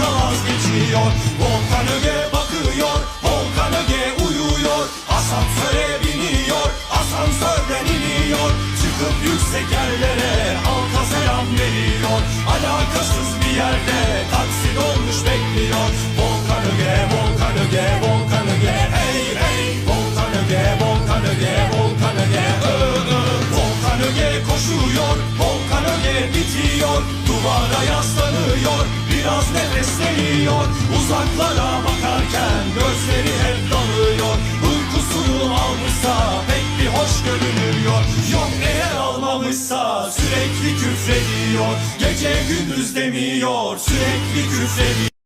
da vazgeçiyor. Volkan Öge bakıyor Volkan Öge uyuyor. Asansöre biniyor Asansörden iniyor Çıkıp yüksek yerlere halka selam veriyor. Alakasız bir yerde taksi dolmuş bekliyor. Volkan Öge, Volkan Öge, Volkan Öge Hey hey. Volkan Öge, Volkan Öge, Volkan Öge. Volkan Öge koşuyor Volkan Öge bitiyor Duvara yaslanıyor Biraz nefesleniyor. Uzaklara bakarken Gözleri hep dalıyor. Uykusunu almışsa Pek bir hoş görünüyor. Yok eğer almamışsa Sürekli küfrediyor. Gece gündüz demiyor Sürekli küfrediyor